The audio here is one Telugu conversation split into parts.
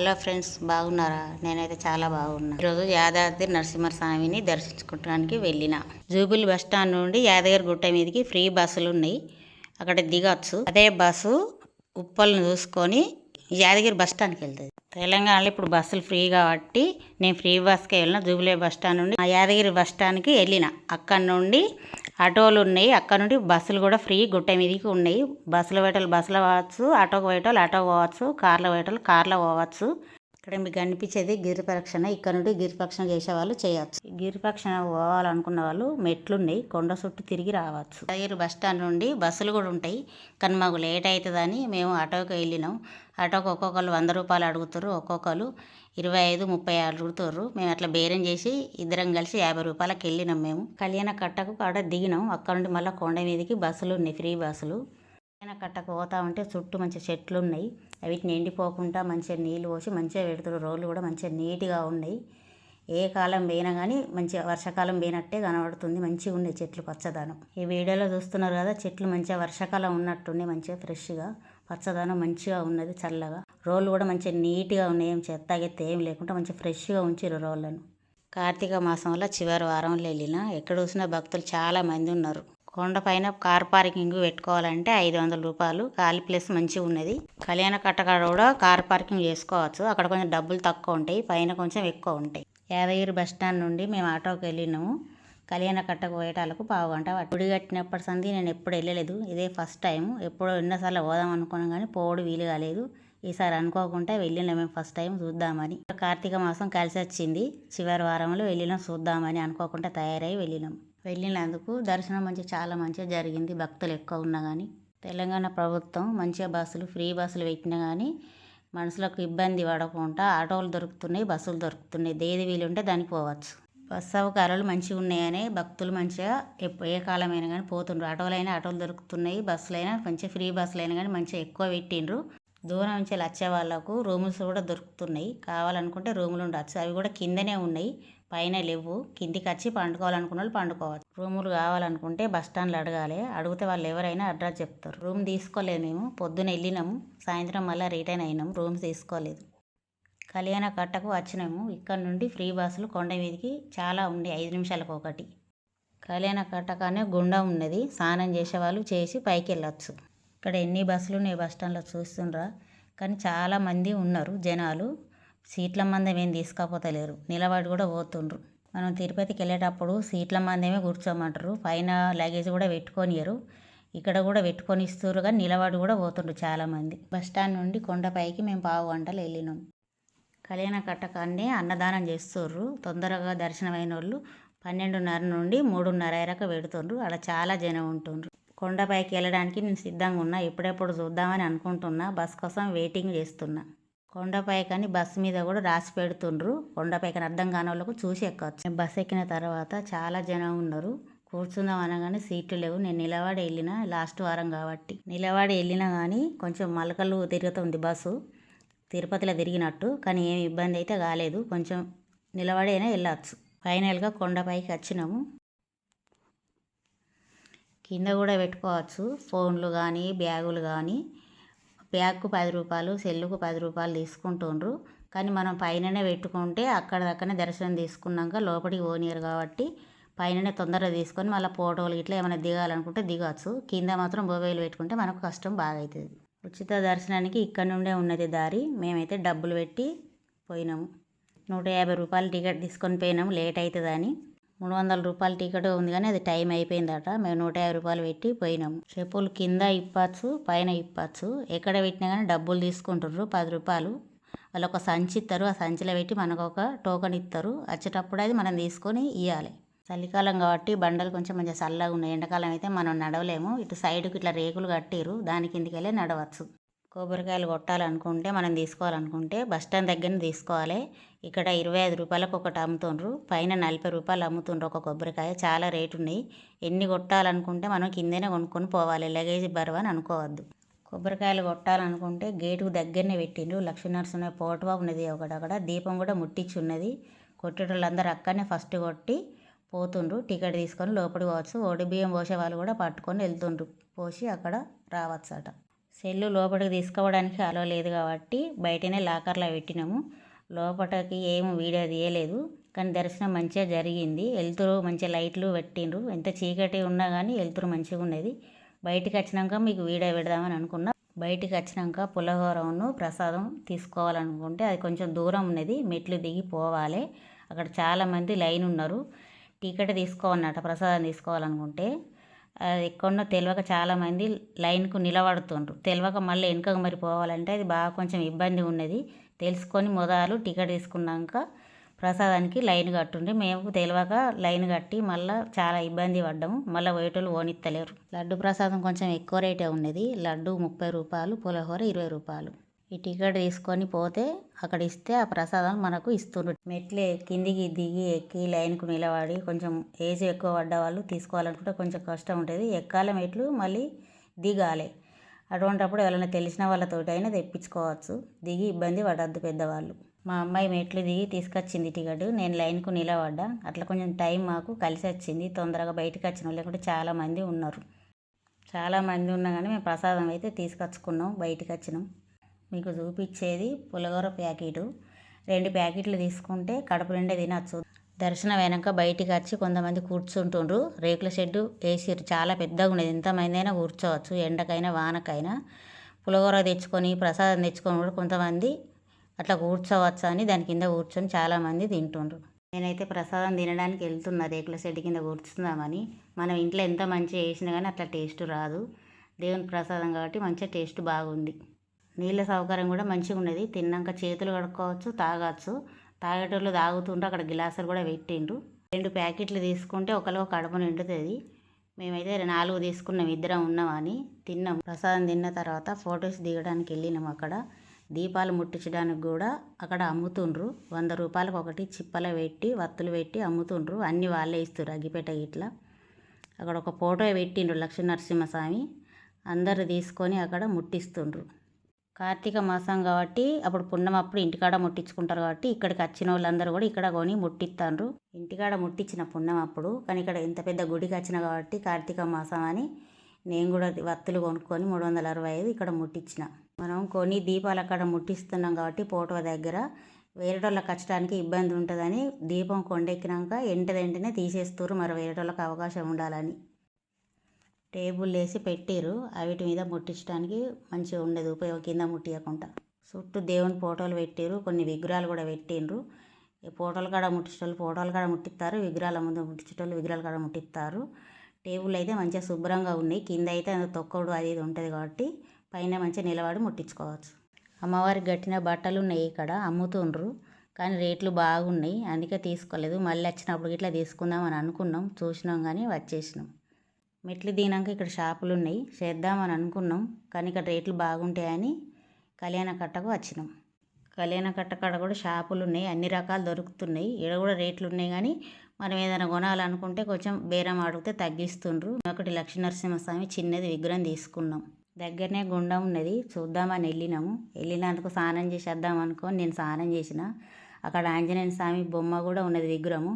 హలో ఫ్రెండ్స్ బాగున్నారా? నేనైతే చాలా బాగున్నా. ఈరోజు యాదాద్రి నరసింహస్వామిని దర్శించుకోవడానికి వెళ్ళిన. జూబిలి బస్ స్టాండ్ నుండి యాదగిరి గుట్ట మీదకి ఫ్రీ బస్సులు ఉన్నాయి. అక్కడ దిగొచ్చు. అదే బస్సు ఉప్పల్ని చూసుకొని యాదగిరి బస్టాండ్కి వెళ్తుంది. తెలంగాణలో ఇప్పుడు బస్సులు ఫ్రీ కాబట్టి నేను ఫ్రీ బస్కి వెళ్ళిన జూబిలీ బస్ స్టాండ్ నుండి మా యాదగిరి బస్ స్టాండ్కి వెళ్ళిన. అక్కడ నుండి ఆటోలు ఉన్నాయి అక్కడ నుండి బస్సులు కూడా ఫ్రీ గుట్ట మీదకి ఉన్నాయి. బస్సులు పోయేటోళ్ళు బస్సులో పోవచ్చు ఆటోకి పోయేటోళ్ళు ఆటో పోవచ్చు కార్లో పోయేటోళ్ళు కార్లో పోవచ్చు. ఇక్కడ మీకు కనిపించేది గిరిప్రక్షణ. ఇక్కడ నుండి గిరిప్రక్షణ చేసే వాళ్ళు చేయొచ్చు. ఈ గిరిప్రక్షణ పోవాలనుకున్న వాళ్ళు మెట్లు ఉన్నాయి కొండ చుట్టూ తిరిగి రావచ్చు. యాదగిరి బస్ స్టాండ్ నుండి బస్సులు కూడా ఉంటాయి. కానీ మాకు లేట్ అవుతుందని మేము ఆటోకి వెళ్ళినాం. ఆటోకి ఒక్కొక్కరు వంద రూపాయలు అడుగుతారు ఒక్కొక్కరు ఇరవై ఐదు ముప్పై అడుగుతారు మేము అట్లా బేరం చేసి ఇద్దరం కలిసి యాభై రూపాయలకి వెళ్ళినాం మేము. కళ్యాణ కట్టకు కాడ దిగినాం. అక్కడ నుండి మళ్ళీ కొండ మీదకి బస్సులు ఉన్నాయి ఫ్రీ బస్సులు. కళ్యాణ కట్టకు పోతా ఉంటే చుట్టూ మంచి చెట్లు ఉన్నాయి వీటిని ఎండిపోకుండా మంచిగా నీళ్ళు పోసి మంచిగా పెడుతారు రోడ్లు కూడా మంచిగా నీట్గా ఉన్నాయి. ఏ కాలం పోయినా కానీ మంచిగా వర్షాకాలం పోయినట్టే కనబడుతుంది. మంచిగా ఉన్నాయి చెట్లు పచ్చదనం. ఈ వీడియోలో చూస్తున్నారు కదా చెట్లు మంచిగా వర్షాకాలం ఉన్నట్టుండే మంచిగా ఫ్రెష్గా పచ్చదనం మంచిగా ఉన్నది చల్లగా. రోళ్ళు కూడా మంచిగా నీట్గా ఉన్నాయి. ఏం చెత్త గెత్త ఏం లేకుండా మంచిగా ఫ్రెష్గా ఉంచారు రోళ్ళను కార్తీక మాసంలో చివరి వారంలో వెళ్ళిన ఎక్కడ చూసినా భక్తులు చాలా మంది ఉన్నారు. కొండపైన కార్ పార్కింగ్ పెట్టుకోవాలంటే ఐదు వందల రూపాయలు. ఖాళీ ప్లేస్ మంచిగా ఉన్నది. కళ్యాణ కట్టకాడ కూడా కార్ పార్కింగ్ చేసుకోవచ్చు. అక్కడ కొంచెం డబ్బులు తక్కువ ఉంటాయి. పైన కొంచెం ఎక్కువ ఉంటాయి. యాదగిరి బస్ స్టాండ్ నుండి మేము ఆటోకి వెళ్ళినాము. కళ్యాణ కట్టకు పోయేటాలకు పావు గంట గుడి కట్టినప్పటి సంది నేను ఎప్పుడు వెళ్ళలేదు. ఇదే ఫస్ట్ టైం. ఎప్పుడో ఎన్నోసార్లు పోదాం అనుకున్నాం కానీ పోవడం వీలు కాలేదు. ఈసారి అనుకోకుండా వెళ్ళినాం మేము ఫస్ట్ టైం చూద్దామని. కార్తీక మాసం కలిసి వచ్చింది. చివరి వారంలో వెళ్ళినాం చూద్దామని అనుకోకుండా తయారై వెళ్ళినాం. వెళ్ళినందుకు దర్శనం మంచి చాలా మంచిగా జరిగింది. భక్తులు ఎక్కువ ఉన్నా కానీ తెలంగాణ ప్రభుత్వం మంచిగా బస్సులు ఫ్రీ బస్సులు పెట్టినా కానీ మనుషులకు ఇబ్బంది పడకుండా ఆటోలు దొరుకుతున్నాయి బస్సులు దొరుకుతున్నాయి. దేది వీలుంటే దానికి పోవచ్చు. బస్ సౌకర్యాలు మంచిగా ఉన్నాయని భక్తులు మంచిగా ఎప్పు ఏ కాలమైనా కానీ పోతుండ్రు. ఆటోలైనా ఆటోలు దొరుకుతున్నాయి బస్సులైనా మంచిగా ఫ్రీ బస్సులైనా కానీ మంచిగా ఎక్కువ పెట్టిండ్రు. దూరం నుంచి వచ్చే వాళ్ళకు రూమ్స్ కూడా దొరుకుతున్నాయి. కావాలనుకుంటే రూములు ఉండొచ్చు. అవి కూడా కిందనే ఉన్నాయి. పైన లేవు. కిందికి వచ్చి పండుకోవాలనుకున్న వాళ్ళు పండుకోవచ్చు. రూములు కావాలనుకుంటే బస్ స్టాండ్లో అడగాలి. అడిగితే వాళ్ళు ఎవరైనా అడ్రస్ చెప్తారు. రూమ్ తీసుకోలేదు మేము. పొద్దున వెళ్ళినాము. సాయంత్రం మళ్ళీ రిటర్న్ అయినాము. రూమ్స్ తీసుకోలేదు. కళ్యాణ కట్టకు వచ్చినాము. ఇక్కడ నుండి ఫ్రీ బస్సులు కొండ మీదకి చాలా ఉండే. ఐదు నిమిషాలకు ఒకటి. కళ్యాణ కట్టకనే గుండం ఉన్నది. స్నానం చేసేవాళ్ళు చేసి పైకి వెళ్ళొచ్చు. ఇక్కడ ఎన్ని బస్సులు ఉన్నాయి? బస్ స్టాండ్లో చూస్తుండ్రా. కానీ చాలామంది ఉన్నారు జనాలు. సీట్ల మందం ఏం తీసుకపోతలేరు. నిలబడి కూడా పోతుండ్రు. మనం తిరుపతికి వెళ్ళేటప్పుడు సీట్ల మందమే కూర్చోమంటారు. పైన లగేజ్ కూడా పెట్టుకొనియరు ఇక్కడ కూడా పెట్టుకొని ఇస్తారు కానీ నిలబడి కూడా పోతుండ్రు చాలామంది. బస్ స్టాండ్ నుండి కొండపైకి మేము పావు గంటలు వెళ్ళినాం. కళ్యాణ కట్టకాన్ని అన్నదానం చేస్తుర్రు. తొందరగా దర్శనమైన వాళ్ళు పన్నెండున్నర నుండి మూడున్నర వరకు పెడుతుండ్రు. అక్కడ చాలా జనం ఉంటుండ్రు. కొండపైకి వెళ్ళడానికి నేను సిద్ధంగా ఉన్నా. ఎప్పుడెప్పుడు చూద్దామని అనుకుంటున్నా. బస్ కోసం వెయిటింగ్ చేస్తున్నా. కొండపైకని బస్సు మీద కూడా రాసి పెడుతుండ్రు. కొండపైకని అర్థం కాని వాళ్ళకు చూసి ఎక్కవచ్చు బస్ ఎక్కిన తర్వాత చాలా జనం ఉన్నారు. కూర్చుందాం అనగానే సీట్లు లేవు. నేను నిలబడి వెళ్ళిన లాస్ట్ వారం కాబట్టి. నిలబడి వెళ్ళినా కానీ కొంచెం మలకలు తిరుగుతుంది బస్సు. తిరుపతిలో తిరిగినట్టు. కానీ ఏమి ఇబ్బంది అయితే కాలేదు. కొంచెం నిలబడి అయినా వెళ్ళచ్చు. ఫైనల్గా కొండపైకి వచ్చినాము. కింద కూడా పెట్టుకోవచ్చు. ఫోన్లు కానీ బ్యాగులు కానీ బ్యాగ్కు పది రూపాయలు సెల్లుకు పది రూపాయలు తీసుకుంటుండ్రు. కానీ మనం పైననే పెట్టుకుంటే అక్కడ దక్కనే దర్శనం తీసుకున్నాక లోపలికి పోనీయరు కాబట్టి పైననే తొందరగా తీసుకొని మళ్ళీ ఫోటోలు ఇట్లా ఏమైనా దిగాలనుకుంటే దిగవచ్చు కింద మాత్రం మొబైల్ పెట్టుకుంటే మనకు కష్టం బాగా అవుతుంది ఉచిత దర్శనానికి ఇక్కడ నుండే ఉన్నది దారి. మేమైతే డబ్బులు పెట్టి పోయినాము. నూట యాభై రూపాయలు టికెట్ తీసుకొని పోయినాము. లేట్ అవుతుందని మూడు వందల రూపాయల టికెట్ ఉంది కానీ అది టైం అయిపోయిందట. మేము నూట యాభై రూపాయలు పెట్టి పోయినాము. చెప్పులు కింద ఇప్పచ్చు పైన ఇప్పచ్చు. ఎక్కడ పెట్టినా కానీ డబ్బులు తీసుకుంటుర్రు పది రూపాయలు. వాళ్ళు ఒక సంచి ఇస్తారు ఆ సంచిలో పెట్టి మనకు ఒక టోకెన్ ఇస్తారు వచ్చేటప్పుడు అది మనం తీసుకొని ఇవ్వాలి చలికాలం కాబట్టి బండలు కొంచెం మంచిగా చల్లగా ఉన్నాయి. ఎండాకాలం అయితే మనం నడవలేము. ఇటు సైడ్కి ఇట్లా రేకులు కట్టిరు దాని కిందికి వెళ్ళి నడవచ్చు. కొబ్బరికాయలు కొట్టాలనుకుంటే మనం తీసుకోవాలనుకుంటే బస్ స్టాండ్ దగ్గర తీసుకోవాలి. ఇక్కడ ఇరవై ఐదు రూపాయలకు ఒకటి అమ్ముతుండ్రు. పైన నలభై రూపాయలు అమ్ముతుండ్రు ఒక కొబ్బరికాయ. చాలా రేటు ఉన్నాయి. ఎన్ని కొట్టాలనుకుంటే మనం కిందనే కొనుక్కొని పోవాలి. లగేజ్ బరువు అనుకోవద్దు. కొబ్బరికాయలు కొట్టాలనుకుంటే గేటుకు దగ్గరనే పెట్టిండ్రు. లక్ష్మీనరసింహ పోటవా ఉన్నది ఒకటి అక్కడ. దీపం కూడా ముట్టించి ఉన్నది. కొట్టేటోళ్ళందరూ అక్కడనే ఫస్ట్ కొట్టి పోతుండ్రు. టికెట్ తీసుకొని లోపలికి పోవచ్చు. ఓడి బియ్యం పోసే వాళ్ళు కూడా పట్టుకొని వెళ్తుండ్రు. పోసి అక్కడ రావచ్చు అట సెల్లు లోపలికి తీసుకోవడానికి అలవ లేదు కాబట్టి బయటనే లాకర్లో పెట్టినాము. లోపలకి ఏమి వీడియో తీయలేదు. కానీ దర్శనం మంచిగా జరిగింది. వెళ్తురు మంచిగా లైట్లు పెట్టిండ్రు. ఎంత చీకటి ఉన్నా కానీ వెళ్తురు మంచిగా ఉన్నది బయటికి వచ్చినాక మీకు వీడియో పెడదామని అనుకున్నా. బయటికి వచ్చినాక పులహోరను ప్రసాదం తీసుకోవాలనుకుంటే అది కొంచెం దూరం ఉన్నది. మెట్లు దిగి పోవాలి. అక్కడ చాలామంది లైన్ ఉన్నారు. టికెట్ తీసుకోవాలన్నట ప్రసాదం తీసుకోవాలనుకుంటే. ఎక్కడనో తెలియక చాలామంది లైన్కు నిలబడుతుండ్రు. తెలియక మళ్ళీ వెనుకకు మరి పోవాలంటే అది బాగా కొంచెం ఇబ్బంది ఉన్నది. తెలుసుకొని మొదలు టికెట్ తీసుకున్నాక ప్రసాదానికి లైన్ కట్టుండే మేము తెలియక లైన్ కట్టి మళ్ళీ చాలా ఇబ్బంది పడ్డాము. మళ్ళీ పోయేటోళ్ళు ఓనిత్తలేరు. లడ్డు ప్రసాదం కొంచెం ఎక్కువ రేటే ఉన్నది. లడ్డు ముప్పై రూపాయలు పులిహోర ఇరవై రూపాయలు. ఈ టికెట్ తీసుకొని పోతే అక్కడ ఇస్తే ఆ ప్రసాదం మనకు ఇస్తుండ్రు. మెట్లే కిందికి దిగి ఎక్కి లైన్కు నిలబడి కొంచెం ఏజ్ ఎక్కువ పడ్డ వాళ్ళు తీసుకోవాలనుకుంటే కొంచెం కష్టం ఉంటుంది. ఎక్కాల మెట్లు మళ్ళీ దిగాలి. అటువంటప్పుడు ఎవరైనా తెలిసిన వాళ్ళతోటి అయినా తెప్పించుకోవచ్చు. దిగి ఇబ్బంది పడద్దు పెద్దవాళ్ళు. మా అమ్మాయి మెట్లు దిగి తీసుకొచ్చింది టికెట్. నేను లైన్కు నిలబడ్డా. అట్లా కొంచెం టైం మాకు కలిసి వచ్చింది. తొందరగా బయటకు వచ్చిన లేకుంటే చాలామంది ఉన్నారు. చాలామంది ఉన్నా కానీ మేము ప్రసాదం అయితే తీసుకొచ్చుకున్నాం బయటకు వచ్చినాం. మీకు చూపించేది పులిహోర ప్యాకెటు. రెండు ప్యాకెట్లు తీసుకుంటే కడుపు నిండా తినచ్చు. దర్శనం వెనక బయటికి వచ్చి కొంతమంది కూర్చుంటుండ్రు. రేకుల షెడ్డు వేసిర్రు. చాలా పెద్దగా ఉండేది ఎంతమంది అయినా కూర్చోవచ్చు. ఎండకైనా వానకైనా. పులిహోర తెచ్చుకొని ప్రసాదం తెచ్చుకొని కూడా కొంతమంది అట్లా కూర్చోవచ్చు అని దాని కింద కూర్చొని చాలామంది తింటుండ్రు. నేనైతే ప్రసాదం తినడానికి వెళ్తున్నా. రేకుల షెడ్ కింద కూర్చుందామని. మనం ఇంట్లో ఎంత మంచిగా చేసినా కానీ అట్లా టేస్ట్ రాదు. దేవుని ప్రసాదం కాబట్టి మంచిగా టేస్ట్ బాగుంది. నీళ్ళ సౌకర్యం కూడా మంచిగా ఉన్నది తిన్నాక చేతులు కడుక్కోవచ్చు తాగొచ్చు. తాగేటోళ్ళు తాగుతుండ్రు అక్కడ గ్లాసులు కూడా పెట్టిండ్రు. రెండు ప్యాకెట్లు తీసుకుంటే ఒకరికి కడుపు నిండుతుంది. మేమైతే నాలుగు తీసుకున్నాం ఇద్దరం ఉన్నామని తిన్నాం. ప్రసాదం తిన్న తర్వాత ఫొటోస్ దిగడానికి వెళ్ళినాం అక్కడ. దీపాలు ముట్టించడానికి కూడా అక్కడ అమ్ముతుండ్రు. వంద రూపాయలకు ఒకటి చిప్పల పెట్టి వత్తులు పెట్టి అమ్ముతుండ్రు. అన్ని వాళ్ళే ఇస్తారు అగ్గిపెట్ట ఇట్లా. అక్కడ ఒక ఫోటో పెట్టిండ్రు లక్ష్మీ నరసింహస్వామి అందరు తీసుకొని అక్కడ ముట్టిస్తుండ్రు. కార్తీక మాసం కాబట్టి అప్పుడు పుణ్యం అప్పుడు ఇంటికాడ ముట్టించుకుంటారు కాబట్టి ఇక్కడికి వచ్చిన వాళ్ళందరూ కూడా ఇక్కడ కొని ముట్టిస్తారు ఇంటికాడ ముట్టించిన పుణ్యం అప్పుడు కానీ ఇక్కడ ఇంత పెద్ద గుడికి వచ్చిన కాబట్టి కార్తీక మాసం అని నేను కూడా వత్తులు కొనుక్కొని మూడు వందల అరవై ఐదు ఇక్కడ ముట్టించిన మనం కొని దీపాలు అక్కడ ముట్టిస్తున్నాం కాబట్టి ఫోటో దగ్గర వేరేటోళ్ళకి కచ్చడానికి ఇబ్బంది ఉంటుందని దీపం కొండెక్కినాక ఎంట వెంటనే తీసేస్తారు మరి వేరేటోళ్ళకి అవకాశం ఉండాలని టేబుల్ వేసి పెట్టిరు వీటి మీద ముట్టించడానికి మంచిగా ఉండదు ఉపయోగం కింద ముట్టియకుండా చుట్టూ దేవుని ఫోటోలు పెట్టిరు కొన్ని విగ్రహాలు కూడా పెట్టిండ్రు. ఫోటోలు కాడ ముట్టించేటోళ్ళు ఫోటోలు కాడ ముట్టిస్తారు విగ్రహాల ముందు ముట్టించేటోళ్ళు విగ్రహాల కాడ ముట్టిస్తారు టేబుల్ అయితే మంచిగా శుభ్రంగా ఉన్నాయి. కింద అయితే తొక్కడు అది ఇది ఉంటుంది కాబట్టి పైన మంచిగా నిలబడి ముట్టించుకోవచ్చు. అమ్మవారికి కట్టిన బట్టలు ఉన్నాయి ఇక్కడ అమ్ముతుండ్రు. కానీ రేట్లు బాగున్నాయి అందుకే తీసుకోలేదు. మళ్ళీ వచ్చినప్పుడు ఇట్లా తీసుకుందాం అని అనుకున్నాం. చూసినాం కానీ వచ్చేసినాం. మెట్లు దిగినాక ఇక్కడ షాపులు ఉన్నాయి చేద్దామని అనుకున్నాం. కానీ ఇక్కడ రేట్లు బాగుంటాయని కళ్యాణ కట్టకు వచ్చినాం. కళ్యాణ కట్ట కాడ కూడా షాపులు ఉన్నాయి అన్ని రకాలు దొరుకుతున్నాయి. ఇక్కడ కూడా రేట్లు ఉన్నాయి కానీ మనం ఏదైనా కొనాలనుకుంటే కొంచెం బేరం అడిగితే తగ్గిస్తుండ్రు. ఒకటి లక్ష్మీనరసింహస్వామి చిన్నది విగ్రహం తీసుకున్నాం. దగ్గరనే గుండం ఉన్నది. చూద్దామని వెళ్ళినాము. వెళ్ళినందుకు స్నానం చేసేద్దాం అనుకో నేను స్నానం చేసిన. అక్కడ ఆంజనేయ స్వామి బొమ్మ కూడా ఉన్నది విగ్రహము.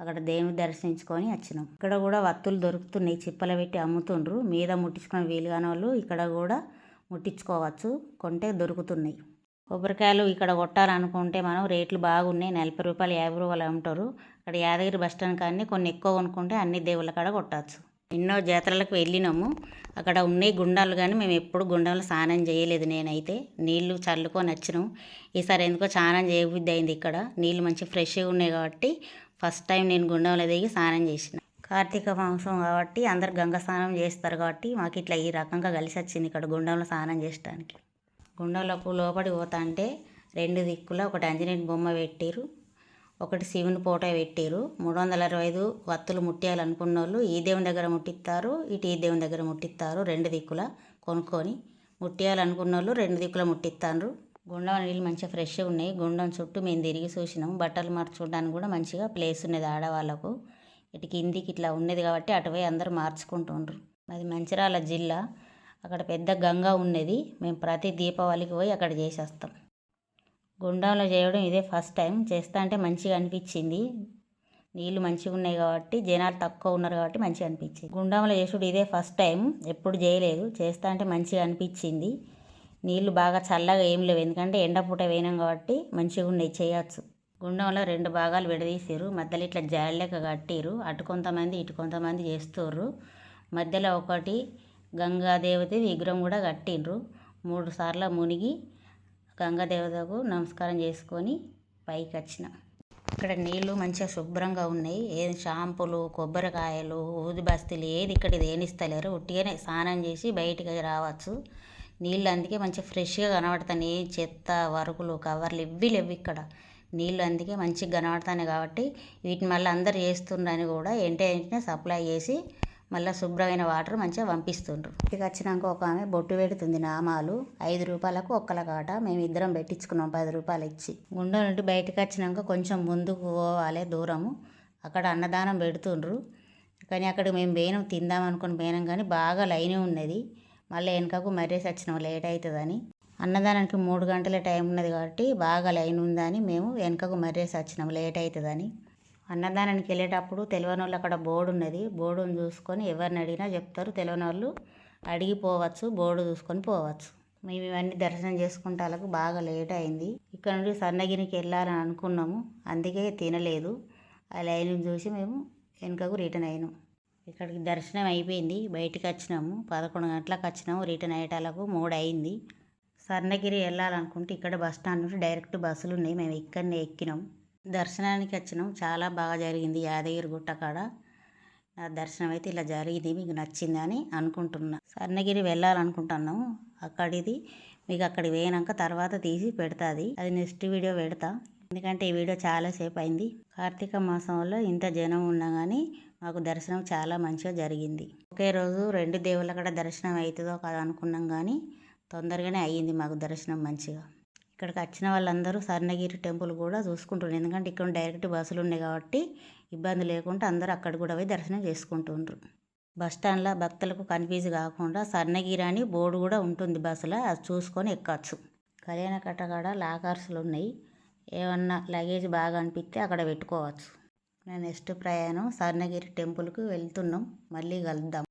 అక్కడ దేవుని దర్శించుకొని వచ్చినాం. ఇక్కడ కూడా వత్తులు దొరుకుతున్నాయి. చిప్పలు పెట్టి అమ్ముతుండ్రు. మీద ముట్టించుకుని వీలు కాని వాళ్ళు ఇక్కడ కూడా ముట్టించుకోవచ్చు. కొంటే దొరుకుతున్నాయి. కొబ్బరికాయలు ఇక్కడ కొట్టాలనుకుంటే మనం రేట్లు బాగున్నాయి. నలభై రూపాయలు యాభై రూపాయలు అమ్ముతారు. అక్కడ యాదగిరి బస్ స్టాండ్ కానీ కొన్ని ఎక్కువ కొనుక్కుంటే అన్ని దేవుళ్ళ కాడ కొట్టచ్చు. ఎన్నో జాతరలకు వెళ్ళినాము. అక్కడ ఉన్నాయి గుండాలు కానీ మేము ఎప్పుడు గుండాలు స్నానం చేయలేదు నేనైతే. నీళ్ళు చల్లుకొని వచ్చినాం. ఈసారి ఎందుకో స్నానం చేయబుద్ధి అయింది ఇక్కడ. నీళ్ళు మంచి ఫ్రెష్గా ఉన్నాయి కాబట్టి ఫస్ట్ టైం నేను గుండంలో దిగి స్నానం చేసిన. కార్తీక మాంసం కాబట్టి అందరు గంగ స్నానం చేస్తారు కాబట్టి మాకు ఇట్లా ఈ రకంగా కలిసి వచ్చింది ఇక్కడ గుండంలో స్నానం చేయడానికి గుండంలోకి లోపడి పోతా అంటే రెండు దిక్కుల ఒకటి ఆంజనేయుని బొమ్మ పెట్టారు ఒకటి శివుని ఫోటో పెట్టారు మూడు వందల అరవై ఐదు వత్తులు ముట్టియాలనుకున్న వాళ్ళు ఈ దేవుని దగ్గర ముట్టిస్తారు ఇటు ఈ దేవుని దగ్గర ముట్టిస్తారు రెండు దిక్కుల కొనుక్కొని ముట్టియాలనుకున్న వాళ్ళు రెండు దిక్కుల ముట్టిస్తారు గుండం నీళ్ళు మంచిగా ఫ్రెష్గా ఉన్నాయి. గుండం చుట్టూ మేము తిరిగి చూసినాం. బట్టలు మార్చుకోవడానికి కూడా మంచిగా ప్లేస్ ఉన్నది ఆడవాళ్ళకు. ఇటు కిందికి ఇట్లా ఉన్నది కాబట్టి అటువై అందరూ మార్చుకుంటుండ్రు. అది మంచిర్యాల జిల్లా. అక్కడ పెద్ద గంగ ఉన్నది. మేము ప్రతి దీపావళికి పోయి అక్కడ చేసేస్తాం. గుండంలో చేయడం ఇదే ఫస్ట్ టైం చేస్తా అంటే మంచిగా అనిపించింది. నీళ్ళు మంచిగా ఉన్నాయి కాబట్టి జనాలు తక్కువ ఉన్నారు కాబట్టి మంచిగా అనిపించింది. గుండంలో చేసుడు ఇదే ఫస్ట్ టైం ఎప్పుడు చేయలేదు. చేస్తా అంటే మంచిగా అనిపించింది. నీళ్ళు బాగా చల్లగా ఏం లేవు. ఎందుకంటే ఎండపూట వేయినాం కాబట్టి మంచిగా ఉన్నాయి చేయొచ్చు. గుండంలో రెండు భాగాలు విడదీసారు మధ్యలో ఇట్లా జాళ్ళెక్క కట్టిరు అటు కొంతమంది ఇటు కొంతమంది చేస్తుర్రు. మధ్యలో ఒకటి గంగాదేవత విగ్రహం కూడా కట్టిండ్రు మూడు సార్లు మునిగి గంగాదేవతకు నమస్కారం చేసుకొని పైకి వచ్చిన ఇక్కడ నీళ్ళు మంచిగా శుభ్రంగా ఉన్నాయి. ఏది షాంపులు కొబ్బరికాయలు ఊది బస్తీలు ఏది ఇక్కడ దేనిస్తలేరు ఉట్టిగానే స్నానం చేసి బయటికి రావచ్చు. నీళ్ళు అందుకే మంచిగా ఫ్రెష్గా కనబడతాయి ఏ చెత్త వరుకులు కవర్లు ఇవి లేవు ఇక్కడ. నీళ్ళు అందుకే మంచిగా కనబడతాయి కాబట్టి వీటిని మళ్ళీ అందరు చేస్తుండ్రని కూడా వెంటనే వెంటనే సప్లై చేసి మళ్ళీ శుభ్రమైన వాటర్ మంచిగా పంపిస్తుండ్రు. ఇంటికి వచ్చినాక ఒక ఆమె బొట్టు పెడుతుంది నామాలు. ఐదు రూపాయలకు ఒక్కల కాట. మేము ఇద్దరం పెట్టించుకున్నాం పది రూపాయలు ఇచ్చి. గుండె నుండి బయటకు వచ్చినాక కొంచెం ముందుకు పోవాలి దూరము. అక్కడ అన్నదానం పెడుతుండ్రు. కానీ అక్కడ మేము పోయినాం తిందాం అనుకుని పోయినాం కానీ బాగా లైన్ ఉన్నది. మళ్ళీ వెనకకు మర్రేసి వచ్చినాం లేట్ అవుతుందని. అన్నదానానికి మూడు గంటల టైం ఉన్నది కాబట్టి బాగా లైన్ ఉందని మేము వెనకకు మర్రేసి వచ్చినాం లేట్ అవుతుందని. అన్నదానానికి వెళ్ళేటప్పుడు తెలియని వాళ్ళు అక్కడ బోర్డు ఉన్నది. బోర్డును చూసుకొని ఎవరిని అడిగినా చెప్తారు. తెలియని వాళ్ళు అడిగిపోవచ్చు బోర్డు చూసుకొని పోవచ్చు. మేము ఇవన్నీ దర్శనం చేసుకుంటాలకు బాగా లేట్ అయింది. ఇక్కడ నుండి సన్నగిరికి వెళ్ళాలని అనుకున్నాము. అందుకే తినలేదు. ఆ లైన్ చూసి మేము వెనుకకు రిటర్న్ అయినాం. ఇక్కడికి దర్శనం అయిపోయింది. బయటికి వచ్చినాము. పదకొండు గంటలకు వచ్చినాము. రిటర్న్ అయ్యేటాలకు మూడు అయింది స్వర్ణగిరి వెళ్ళాలనుకుంటే ఇక్కడ బస్ స్టాండ్ నుండి డైరెక్ట్ బస్సులు ఉన్నాయి. మేము ఇక్కడనే ఎక్కినాం. దర్శనానికి వచ్చినాం. చాలా బాగా జరిగింది. యాదగిరి గుట్ట కాడ. నా దర్శనం అయితే ఇలా జరిగింది. మీకు నచ్చింది అని అనుకుంటున్నా. స్వర్ణగిరి వెళ్ళాలనుకుంటున్నాము. అక్కడిది మీకు అక్కడికి పోయినాక తర్వాత తీసి పెడతాది. అది నెక్స్ట్ వీడియో పెడతా. ఎందుకంటే ఈ వీడియో చాలాసేపు అయింది. కార్తీక మాసంలో ఇంత జనం ఉన్నా కానీ మాకు దర్శనం చాలా మంచిగా జరిగింది. ఒకే రోజు రెండు దేవుళ్ళ కాడ దర్శనం అవుతుందో కాదు అనుకున్నాం కానీ తొందరగానే అయ్యింది మాకు దర్శనం మంచిగా. ఇక్కడికి వచ్చిన వాళ్ళందరూ స్వర్ణగిరి టెంపుల్ కూడా చూసుకుంటున్నారు ఎందుకంటే ఇక్కడ డైరెక్ట్ బస్సులు ఉన్నాయి కాబట్టి ఇబ్బంది లేకుండా అందరూ అక్కడ కూడా పోయి దర్శనం చేసుకుంటుండ్రు. బస్ స్టాండ్లో భక్తులకు కన్ఫ్యూజ్ కాకుండా స్వర్ణగిరి అని బోర్డు కూడా ఉంటుంది బస్సులో అది చూసుకొని ఎక్కచ్చు. కళ్యాణ కట్టగాడ లాకర్స్లు ఉన్నాయి. ఏమన్నా లగేజ్ బాగా అనిపిస్తే అక్కడ పెట్టుకోవచ్చు. నేను నెక్స్ట్ ప్రయాణం స్వర్ణగిరి టెంపుల్కి వెళ్తున్నాం. మళ్ళీ కలుద్దాం.